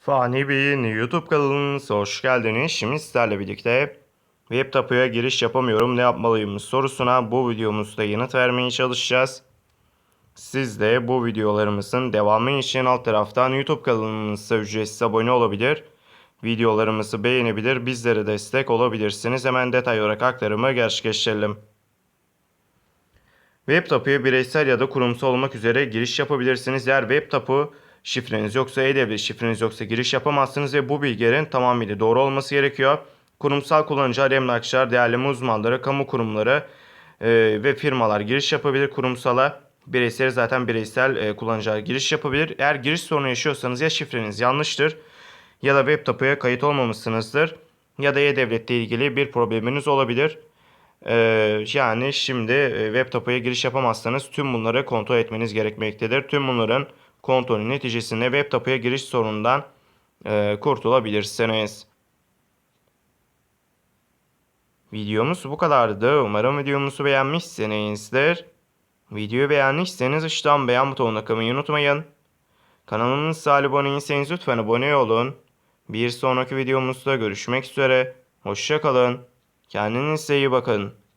Fani Bey'in YouTube kanalınıza hoş geldiniz. Şimdi sizlerle birlikte web tapuya giriş yapamıyorum ne yapmalıyım sorusuna bu videomuzda yanıt vermeye çalışacağız. Siz de bu videolarımızın devamı için alt taraftan YouTube kanalımıza ücretsiz abone olabilir. Videolarımızı beğenebilir, bizlere destek olabilirsiniz. Hemen detay olarak aktarımı gerçekleştirelim. Web tapuya bireysel ya da kurumsal olmak üzere giriş yapabilirsiniz. Eğer web tapu şifreniz yoksa e-devlet şifreniz yoksa giriş yapamazsınız ve bu bilgilerin tamamıyla doğru olması gerekiyor. Kurumsal kullanıcılar, emlakçılar, değerleme uzmanları, kamu kurumları e, ve firmalar giriş yapabilir kurumsala. Bireysel zaten bireysel e, kullanıcılar giriş yapabilir. Eğer giriş sorunu yaşıyorsanız ya şifreniz yanlıştır ya da web tapuya kayıt olmamışsınızdır ya da e-devletle ilgili bir probleminiz olabilir. Ee, yani şimdi e, web tapuya giriş yapamazsanız tüm bunları kontrol etmeniz gerekmektedir. Tüm bunların kontrolü neticesinde web tapuya giriş sorunundan e, kurtulabilirsiniz. Videomuz bu kadardı. Umarım videomuzu beğenmişsinizdir. Videoyu beğendiyseniz aşağıdan beğen butonuna kılmayı unutmayın. Kanalımıza abone değilseniz lütfen abone olun. Bir sonraki videomuzda görüşmek üzere. Hoşçakalın. Kendinize iyi bakın.